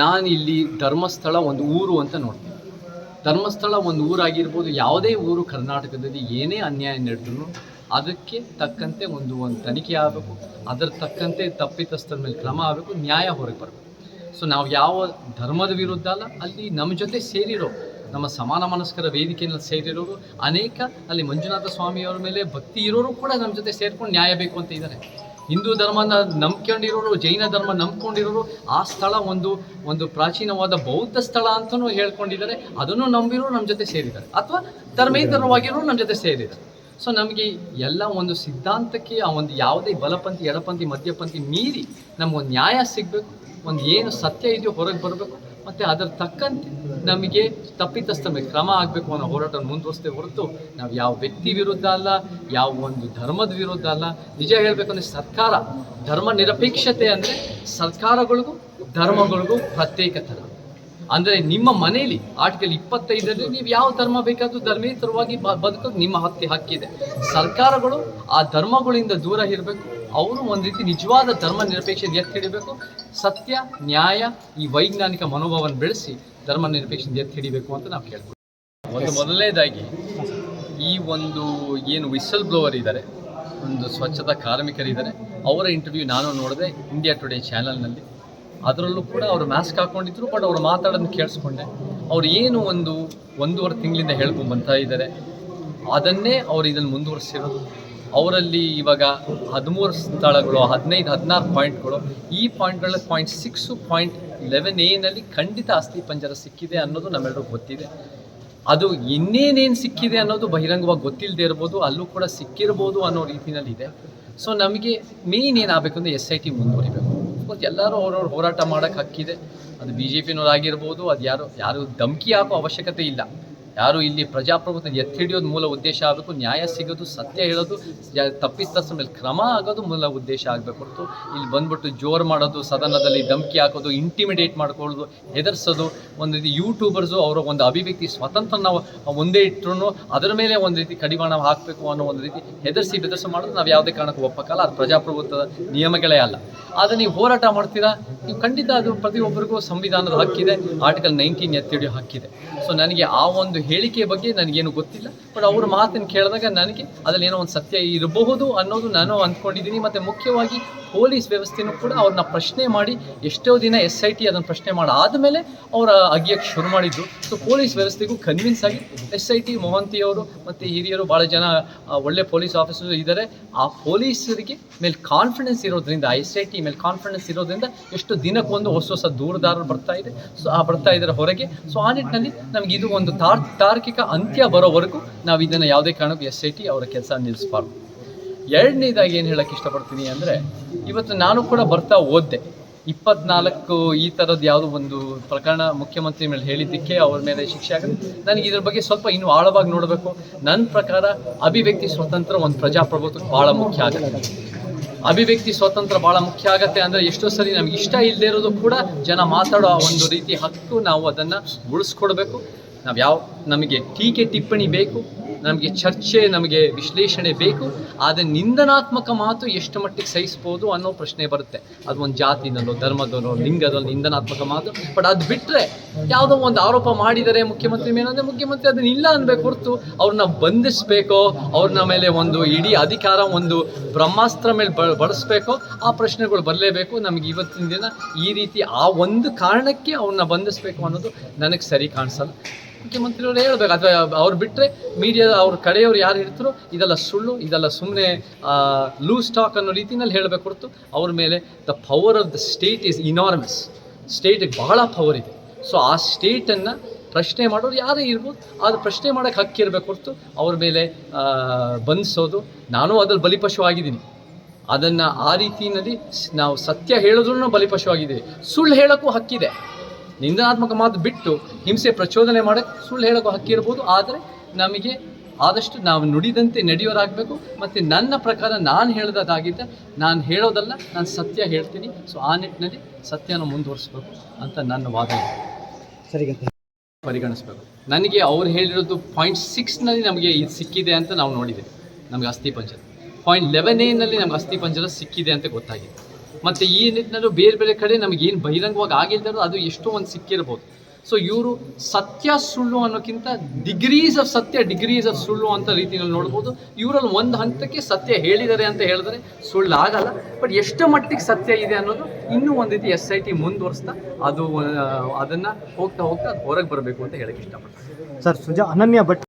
ನಾನು ಇಲ್ಲಿ ಧರ್ಮಸ್ಥಳ ಒಂದು ಊರು ಅಂತ ನೋಡ್ತೀನಿ. ಧರ್ಮಸ್ಥಳ ಒಂದು ಊರಾಗಿರ್ಬೋದು, ಯಾವುದೇ ಊರು ಕರ್ನಾಟಕದಲ್ಲಿ ಏನೇ ಅನ್ಯಾಯ ನಡೆದ್ರು ಅದಕ್ಕೆ ತಕ್ಕಂತೆ ಒಂದು ಒಂದು ತನಿಖೆ ಆಗಬೇಕು, ಅದರ ತಕ್ಕಂತೆ ತಪ್ಪಿತಸ್ಥರ ಮೇಲೆ ಕ್ರಮ ಆಗಬೇಕು, ನ್ಯಾಯ ಹೊರಗೆ ಬರಬೇಕು. ಸೊ ನಾವು ಯಾವ ಧರ್ಮದ ವಿರುದ್ಧ ಅಲ್ಲ, ಅಲ್ಲಿ ನಮ್ಮ ಜೊತೆ ಸೇರಿರೋ, ನಮ್ಮ ಸಮಾನ ಮನಸ್ಕರ ವೇದಿಕೆಯಲ್ಲಿ ಸೇರಿರೋರು, ಅನೇಕ ಅಲ್ಲಿ ಮಂಜುನಾಥ ಸ್ವಾಮಿಯವರ ಮೇಲೆ ಭಕ್ತಿ ಇರೋರು ಕೂಡ ನಮ್ಮ ಜೊತೆ ಸೇರಿಕೊಂಡು ನ್ಯಾಯ ಬೇಕು ಅಂತ ಇದ್ದಾರೆ. ಹಿಂದೂ ಧರ್ಮನ ನಂಬ್ಕೊಂಡಿರೋರು, ಜೈನ ಧರ್ಮ ನಂಬ್ಕೊಂಡಿರೋರು, ಆ ಸ್ಥಳ ಒಂದು ಒಂದು ಪ್ರಾಚೀನವಾದ ಬೌದ್ಧ ಸ್ಥಳ ಅಂತಲೂ ಹೇಳ್ಕೊಂಡಿದ್ದಾರೆ. ಅದನ್ನು ನಂಬಿರೋರು ನಮ್ಮ ಜೊತೆ ಸೇರಿದ್ದಾರೆ. ಅಥವಾ ಧರ್ಮೇತರವಾಗಿರೋರು ನಮ್ಮ ಜೊತೆ ಸೇರಿದ್ದಾರೆ. ಸೊ ನಮಗೆ ಎಲ್ಲ ಒಂದು ಸಿದ್ಧಾಂತಕ್ಕೆ, ಆ ಒಂದು ಯಾವುದೇ ಬಲಪಂಥಿ, ಎಡಪಂಥಿ, ಮಧ್ಯಪಂಥಿ ಮೀರಿ ನಮಗೊಂದು ನ್ಯಾಯ ಸಿಗಬೇಕು. ಒಂದು ಏನು ಸತ್ಯ ಇದೆಯೋ ಹೊರಗೆ ಬರಬೇಕು. ಮತ್ತು ಅದರ ತಕ್ಕಂತೆ ನಮಗೆ ತಪ್ಪಿತಸ್ಥ ಮೇಲೆ ಕ್ರಮ ಆಗಬೇಕು ಅನ್ನೋ ಹೋರಾಟ ಮುಂದುವರಿಸ್ತೇವೆ ಹೊರತು ನಾವು ಯಾವ ವ್ಯಕ್ತಿ ವಿರುದ್ಧ ಅಲ್ಲ, ಯಾವ ಒಂದು ಧರ್ಮದ ವಿರುದ್ಧ ಅಲ್ಲ. ನಿಜ ಹೇಳಬೇಕಂದ್ರೆ ಸರ್ಕಾರ, ಧರ್ಮ ನಿರಪೇಕ್ಷತೆ ಅಂದರೆ ಸರ್ಕಾರಗಳಿಗೂ ಧರ್ಮಗಳಿಗೂ ಪ್ರತ್ಯೇಕ ಥರ ಅಂದರೆ ನಿಮ್ಮ ಮನೆಯಲ್ಲಿ ಆರ್ಟಿಕಲ್ ಇಪ್ಪತ್ತೈದರಲ್ಲಿ ನೀವು ಯಾವ ಧರ್ಮ ಬೇಕಾದರೂ ಧರ್ಮೇತರವಾಗಿ ಬದುಕೋದು ನಿಮ್ಮ ಹತ್ತಿ ಹಕ್ಕಿದೆ. ಸರ್ಕಾರಗಳು ಆ ಧರ್ಮಗಳಿಂದ ದೂರ ಇರಬೇಕು. ಅವರು ಒಂದು ರೀತಿ ನಿಜವಾದ ಧರ್ಮ ನಿರಪೇಕ್ಷತೆ ಎತ್ತಿ ಹಿಡಿಬೇಕು. ಸತ್ಯ, ನ್ಯಾಯ, ಈ ವೈಜ್ಞಾನಿಕ ಮನೋಭಾವವನ್ನು ಬೆಳೆಸಿ ಧರ್ಮ ನಿರಪೇಕ್ಷತೆ ಎತ್ತಿ ಹಿಡಿಬೇಕು ಅಂತ ನಾವು ಕೇಳ್ಬೋದು ಒಂದು ಮೊದಲನೇದಾಗಿ ಈ ಒಂದು ಏನು ವಿಸಲ್ ಬ್ಲೋವರ್ ಇದ್ದಾರೆ, ಒಂದು ಸ್ವಚ್ಛತಾ ಕಾರ್ಮಿಕರಿದ್ದಾರೆ, ಅವರ ಇಂಟರ್ವ್ಯೂ ನಾನು ನೋಡಿದೆ ಇಂಡಿಯಾ ಟುಡೇ ಚಾನಲ್ನಲ್ಲಿ ಅದರಲ್ಲೂ ಕೂಡ ಅವರು ಮಾಸ್ಕ್ ಹಾಕ್ಕೊಂಡಿದ್ರು ಬಟ್ ಅವರು ಮಾತಾಡೋದನ್ನು ಕೇಳಿಸ್ಕೊಂಡೆ. ಅವ್ರು ಏನು ಒಂದು ಒಂದೂವರೆ ತಿಂಗಳಿಂದ ಹೇಳ್ಕೊಂಡು ಬಂತಾ ಇದ್ದಾರೆ. ಅದನ್ನೇ ಅವ್ರು ಇದನ್ನು ಮುಂದುವರಿಸಿರೋದು. ಅವರಲ್ಲಿ ಇವಾಗ ಹದಿಮೂರು ಸ್ಥಳಗಳು, ಹದಿನೈದು, ಹದಿನಾರು ಪಾಯಿಂಟ್ಗಳು. ಈ ಪಾಯಿಂಟ್ಗಳ ಪಾಯಿಂಟ್ ಸಿಕ್ಸು ಪಾಯಿಂಟ್ ಲೆವೆನ್ ಏನಲ್ಲಿ ಖಂಡಿತ ಅಸ್ಥಿ ಪಂಜರ ಸಿಕ್ಕಿದೆ ಅನ್ನೋದು ನಮ್ಮೆಲ್ಲರಿಗೂ ಗೊತ್ತಿದೆ. ಅದು ಇನ್ನೇನೇನು ಸಿಕ್ಕಿದೆ ಅನ್ನೋದು ಬಹಿರಂಗವಾಗಿ ಗೊತ್ತಿಲ್ಲದೆ ಇರ್ಬೋದು, ಅಲ್ಲೂ ಕೂಡ ಸಿಕ್ಕಿರ್ಬೋದು ಅನ್ನೋ ರೀತಿಯಲ್ಲಿ ಇದೆ ಸೊ ನಮಗೆ ಮೇನ್ ಏನಾಗಬೇಕು ಅಂದರೆ ಎಸ್ ಐ ಟಿ ಮುಂದುವರಿಬೇಕು. ಅಫ್ಕೋರ್ಸ್ ಎಲ್ಲರೂ ಅವ್ರವ್ರ ಹೋರಾಟ ಮಾಡೋಕ್ಕೆ ಹಕ್ಕಿದೆ. ಅದು ಬಿ ಜೆ ಪಿನವರಾಗಿರ್ಬೋದು ಅದು ಯಾರು ಯಾರು ಧಮಕಿ ಹಾಕೋ ಅವಶ್ಯಕತೆ ಇಲ್ಲ. ಯಾರು ಇಲ್ಲಿ ಪ್ರಜಾಪ್ರಭುತ್ವ ಎತ್ತಿ ಹಿಡಿಯೋದು ಮೂಲ ಉದ್ದೇಶ ಆಗಬೇಕು, ನ್ಯಾಯ ಸಿಗೋದು, ಸತ್ಯ ಹೇಳೋದು ತಪ್ಪಿಸ್ತಸ್ಥ ಮೇಲೆ ಕ್ರಮ ಆಗೋದು ಮೂಲ ಉದ್ದೇಶ ಆಗಬೇಕು ಹೊರತು ಇಲ್ಲಿ ಬಂದ್ಬಿಟ್ಟು ಜೋರು ಮಾಡೋದು, ಸದನದಲ್ಲಿ ಧಮಕಿ ಹಾಕೋದು ಇಂಟಿಮಿಡೇಟ್ ಮಾಡ್ಕೊಳ್ಳೋದು, ಹೆದರ್ಸೋದು, ಒಂದು ರೀತಿ ಯೂಟ್ಯೂಬರ್ಸು ಅವರ ಒಂದು ಅಭಿವ್ಯಕ್ತಿ ಸ್ವತಂತ್ರ ನಾವು ಒಂದೇ ಇಟ್ಟರು ಅದರ ಮೇಲೆ ಒಂದು ರೀತಿ ಕಡಿವಾಣ ಹಾಕಬೇಕು ಅನ್ನೋ ಒಂದು ರೀತಿ ಹೆದರ್ಸಿ ಬೆದರ್ಸಿ ಮಾಡೋದು ನಾವು ಯಾವುದೇ ಕಾರಣಕ್ಕೂ ಒಪ್ಪಕ್ಕಲ್ಲ, ಅದು ಪ್ರಜಾಪ್ರಭುತ್ವದ ನಿಯಮಗಳೇ ಅಲ್ಲ. ಆದರೆ ನೀವು ಹೋರಾಟ ಮಾಡ್ತೀರಾ? ನೀವು ಖಂಡಿತ ಅದು ಪ್ರತಿಯೊಬ್ಬರಿಗೂ ಸಂವಿಧಾನದ ಹಕ್ಕಿದೆ ಆರ್ಟಿಕಲ್ ನೈನ್ಟೀನ್ ಎತ್ತಿಡಿಯೋ ಹಕ್ಕಿದೆ. ಸೊ ನನಗೆ ಆ ಒಂದು ಹೇಳಿಕೆ ಬಗ್ಗೆ ನನಗೇನು ಗೊತ್ತಿಲ್ಲ. ಬಟ್ ಅವ್ರ ಮಾತನ್ನು ಕೇಳಿದಾಗ ನನಗೆ ಅದರಲ್ಲಿ ಏನೋ ಒಂದು ಸತ್ಯ ಇರಬಹುದು ಅನ್ನೋದು ನಾನು ಅಂದ್ಕೊಂಡಿದ್ದೀನಿ. ಮತ್ತು ಮುಖ್ಯವಾಗಿ ಪೊಲೀಸ್ ವ್ಯವಸ್ಥೆಯೂ ಕೂಡ ಅವ್ರನ್ನ ಪ್ರಶ್ನೆ ಮಾಡಿ ಎಷ್ಟೋ ದಿನ ಎಸ್ ಐ ಟಿ ಅದನ್ನು ಪ್ರಶ್ನೆ ಮಾಡಾದಮೇಲೆ ಅವರ ಅಗಿಯಕ್ಕೆ ಶುರು ಮಾಡಿದ್ದು. ಸೊ ಪೊಲೀಸ್ ವ್ಯವಸ್ಥೆಗೂ ಕನ್ವಿನ್ಸ್ ಆಗಿ ಎಸ್ ಐ ಟಿ ಮೊಹಂತಿಯವರು ಮತ್ತು ಹಿರಿಯರು ಭಾಳ ಜನ ಒಳ್ಳೆ ಪೊಲೀಸ್ ಆಫೀಸರ್ ಇದ್ದಾರೆ. ಆ ಪೊಲೀಸರಿಗೆ ಮೇಲೆ ಕಾನ್ಫಿಡೆನ್ಸ್ ಇರೋದ್ರಿಂದ ಎಸ್ ಐ ಟಿ ಮೇಲೆ ಕಾನ್ಫಿಡೆನ್ಸ್ ಇರೋದ್ರಿಂದ ಎಷ್ಟು ದಿನಕ್ಕೊಂದು ಹೊಸ ಹೊಸ ದೂರದಾರರು ಬರ್ತಾ ಇದೆ. ಸೊ ಆ ಬರ್ತಾ ಇದ್ದಾರೆ ಹೊರಗೆ. ಸೊ ಆ ನಿಟ್ಟಿನಲ್ಲಿ ನಮ್ಗೆ ಇದು ಒಂದು ತಾರ್ ತಾರ್ಕಿಕ ಅಂತ್ಯ ಬರೋವರೆಗೂ ನಾವು ಇದನ್ನು ಯಾವುದೇ ಕಾರಣಕ್ಕೂ ಎಸ್ ಐ ಟಿ ಅವರ ಕೆಲಸ ನಿಲ್ಲಿಸಬಾರ್ದು. ಎರಡನೇದಾಗಿ ಏನು ಹೇಳಕ್ಕೆ ಇಷ್ಟಪಡ್ತೀನಿ ಅಂದರೆ, ಇವತ್ತು ನಾನು ಕೂಡ ಬರ್ತಾ ಓದ್ದೆ ಇಪ್ಪತ್ನಾಲ್ಕು ಈ ಥರದ್ದು ಯಾವುದೋ ಒಂದು ಪ್ರಕರಣ ಮುಖ್ಯಮಂತ್ರಿ ಮೇಲೆ ಹೇಳಿದ್ದಕ್ಕೆ ಅವ್ರ ಮೇಲೆ ಶಿಕ್ಷೆ ಆಗುತ್ತೆ ನನಗೆ ಇದ್ರ ಬಗ್ಗೆ ಸ್ವಲ್ಪ ಇನ್ನೂ ಆಳವಾಗಿ ನೋಡಬೇಕು. ನನ್ನ ಪ್ರಕಾರ ಅಭಿವ್ಯಕ್ತಿ ಸ್ವತಂತ್ರ ಒಂದು ಪ್ರಜಾಪ್ರಭುತ್ವಕ್ಕೆ ಭಾಳ ಮುಖ್ಯ ಆಗುತ್ತೆ. ಅಭಿವ್ಯಕ್ತಿ ಸ್ವಾತಂತ್ರ್ಯ ಭಾಳ ಮುಖ್ಯ ಆಗುತ್ತೆ ಅಂದರೆ ಎಷ್ಟೋ ಸರಿ ನಮ್ಗೆ ಇಷ್ಟ ಇಲ್ಲದೆ ಇರೋದು ಕೂಡ ಜನ ಮಾತಾಡೋ ಒಂದು ರೀತಿ ಹಕ್ಕು ನಾವು ಅದನ್ನು ಉಳಿಸ್ಕೊಡ್ಬೇಕು. ನಾವು ಯಾವ, ನಮಗೆ ಟೀಕೆ ಟಿಪ್ಪಣಿ ಬೇಕು, ನಮಗೆ ಚರ್ಚೆ, ನಮಗೆ ವಿಶ್ಲೇಷಣೆ ಬೇಕು, ಆದರೆ ನಿಂದನಾತ್ಮಕ ಮಾತು ಎಷ್ಟು ಮಟ್ಟಿಗೆ ಸಹಿಸ್ಬೋದು ಅನ್ನೋ ಪ್ರಶ್ನೆ ಬರುತ್ತೆ. ಅದು ಒಂದು ಜಾತಿನಲ್ಲೋ, ಧರ್ಮದಲ್ಲೋ, ಲಿಂಗದಲ್ಲೋ ನಿಂದನಾತ್ಮಕ ಮಾತು. ಬಟ್ ಅದು ಬಿಟ್ಟರೆ ಯಾವುದೋ ಒಂದು ಆರೋಪ ಮಾಡಿದರೆ ಮುಖ್ಯಮಂತ್ರಿ ಮೇಲೆ ಮುಖ್ಯಮಂತ್ರಿ ಅದನ್ನ ಇಲ್ಲ ಅನ್ಬೇಕು ಹೊರತು ಅವ್ರನ್ನ ಬಂಧಿಸ್ಬೇಕೋ ಅವ್ರನ್ನ ಮೇಲೆ ಒಂದು ಇಡೀ ಅಧಿಕಾರ, ಒಂದು ಬ್ರಹ್ಮಾಸ್ತ್ರ ಮೇಲೆ ಬಳಸಬೇಕೋ, ಆ ಪ್ರಶ್ನೆಗಳು ಬರಲೇಬೇಕು. ನಮಗೆ ಇವತ್ತಿನ ದಿನ ಈ ರೀತಿ ಆ ಒಂದು ಕಾರಣಕ್ಕೆ ಅವ್ರನ್ನ ಬಂಧಿಸಬೇಕು ಅನ್ನೋದು ನನಗೆ ಸರಿ ಕಾಣಿಸಲ್ಲ. ಮುಖ್ಯಮಂತ್ರಿಯವರು ಹೇಳ್ಬೇಕು ಅಥವಾ ಅವ್ರು ಬಿಟ್ಟರೆ ಮೀಡಿಯಾ ಅವ್ರ ಕಡೆಯವರು ಯಾರು ಇರ್ತಾರೋ ಇದೆಲ್ಲ ಸುಳ್ಳು, ಇದೆಲ್ಲ ಸುಮ್ಮನೆ ಲೂಸ್ ಟಾಕ್ ಅನ್ನೋ ರೀತಿನಲ್ಲಿ ಹೇಳಬೇಕು ಹೊರತು ಅವ್ರ ಮೇಲೆ the power of the state is enormous ಸ್ಟೇಟಿಗೆ ಬಹಳ ಪವರ್ ಇದೆ. ಸೊ ಆ ಸ್ಟೇಟನ್ನು ಪ್ರಶ್ನೆ ಮಾಡೋರು ಯಾರೇ ಇರ್ಬೋದು, ಆದರೆ ಪ್ರಶ್ನೆ ಮಾಡೋಕ್ಕೆ ಹಕ್ಕಿರಬೇಕು ಹೊರತು ಅವ್ರ ಮೇಲೆ ಬಂಧಿಸೋದು. ನಾನು ಅದ್ರಲ್ಲಿ ಬಲಿಪಶು ಆಗಿದ್ದೀನಿ ಅದನ್ನು ಆ ರೀತಿಯಲ್ಲಿ ನಾವು ಸತ್ಯ ಹೇಳಿದ್ರೂ ಬಲಿಪಶು ಆಗಿದ್ದೀವಿ ಸುಳ್ಳು ಹೇಳೋಕ್ಕೂ ಹಕ್ಕಿದೆ. ನಿಂದನಾತ್ಮಕ ಮಾತು ಬಿಟ್ಟು ಹಿಂಸೆ ಪ್ರಚೋದನೆ ಮಾಡೋಕ್ಕೆ ಸುಳ್ಳು ಹಕ್ಕಿ ಹಕ್ಕಿರ್ಬೋದು ಆದರೆ ನಮಗೆ ಆದಷ್ಟು ನಾವು ನುಡಿದಂತೆ ನಡೆಯೋರಾಗಬೇಕು. ಮತ್ತು ನನ್ನ ಪ್ರಕಾರ ನಾನು ಹೇಳೋದಾಗಿದ್ದ ನಾನು ಹೇಳೋದಲ್ಲ ನಾನು ಸತ್ಯ ಹೇಳ್ತೀನಿ. ಸೊ ಆ ನಿಟ್ಟಿನಲ್ಲಿ ಸತ್ಯನ ಮುಂದುವರಿಸ್ಬೇಕು ಅಂತ ನನ್ನ ವಾದ ಸರಿ ಪರಿಗಣಿಸ್ಬೇಕು. ನನಗೆ ಅವ್ರು ಹೇಳಿರೋದು ಪಾಯಿಂಟ್ ಸಿಕ್ಸ್ನಲ್ಲಿ ನಮಗೆ ಇದು ಸಿಕ್ಕಿದೆ ಅಂತ ನಾವು ನೋಡಿದ್ದೇವೆ. ನಮಗೆ ಅಸ್ಥಿ ಪಂಜರ ಪಾಯಿಂಟ್ ಲೆವೆನ್ ಎನಲ್ಲಿ ನಮ್ಗೆ ಅಸ್ಥಿ ಪಂಜರ ಸಿಕ್ಕಿದೆ ಅಂತ ಗೊತ್ತಾಗಿದೆ. ಮತ್ತು ಈ ನಿಟ್ಟಿನಲ್ಲಿ ಬೇರೆ ಬೇರೆ ಕಡೆ ನಮಗೆ ಏನು ಬಹಿರಂಗವಾಗಿ ಆಗಿಲ್ದಾರೋ ಅದು ಎಷ್ಟೋ ಒಂದು ಸಿಕ್ಕಿರ್ಬೋದು. ಸೊ ಇವರು ಸತ್ಯ ಸುಳ್ಳು ಅನ್ನೋಕ್ಕಿಂತ ಡಿಗ್ರೀಸ್ ಆಫ್ ಸತ್ಯ ಡಿಗ್ರೀಸ್ ಆಫ್ ಸುಳ್ಳು ಅಂತ ರೀತಿಯಲ್ಲಿ ನೋಡ್ಬೋದು. ಇವರಲ್ಲಿ ಒಂದು ಹಂತಕ್ಕೆ ಸತ್ಯ ಹೇಳಿದ್ದಾರೆ ಅಂತ ಹೇಳಿದ್ರೆ ಸುಳ್ಳು ಆಗಲ್ಲ. ಬಟ್ ಎಷ್ಟು ಮಟ್ಟಿಗೆ ಸತ್ಯ ಇದೆ ಅನ್ನೋದು ಇನ್ನೂ ಒಂದು ರೀತಿ ಎಸ್ ಐ ಟಿ ಮುಂದುವರಿಸ್ತಾ ಅದು ಅದನ್ನು ಹೋಗ್ತಾ ಹೋಗ್ತಾ ಹೊರಗೆ ಬರಬೇಕು ಅಂತ ಹೇಳಕ್ಕೆ ಇಷ್ಟಪಡ್ತೀನಿ. ಸರ್, ಸುಜಾ ಅನನ್ಯ ಭಟ್